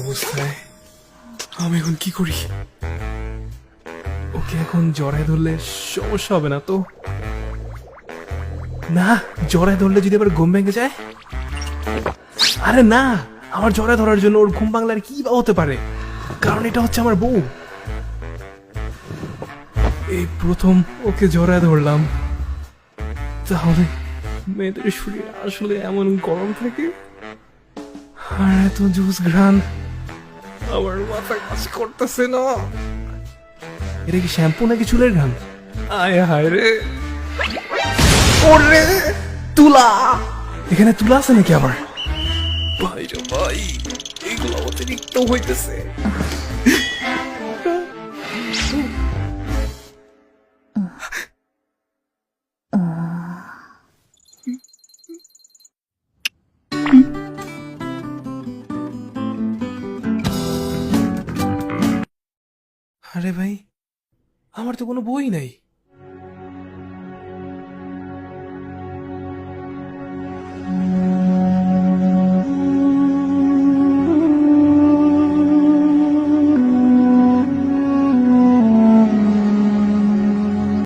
অবস্থায় আমি এখন কি করি? ওকে এখন জড়ায় ধরলে সমস্যা হবে না তো? না, জড়ায় ধরলে যদি আবার ঘুম ভেঙে যায়? আরে না, আমার জড়ায় ধরার জন্য ওর ঘুম বাংলার কি বা হতে পারে? কারণ এটা হচ্ছে আমার বউ। এই প্রথম ওকে জড়ায় ধরলাম। তাহলে মেয়েদের শরীর আসলে এমন গরম থাকে? আর এত জুস ঘ্রাণ আমার মাথা কাজ করতেছে না। এটা কি শ্যাম্পু নাকি চুলের ঘ্রাণ? আয়, হায় রে। ওরে, তুলা! এখানে তুলা আছে নাকি আবার? ভাই রে ভাই, এগুলো অতিরিক্ত হইতেছে। আরে ভাই আমার তো কোনো বই নাই।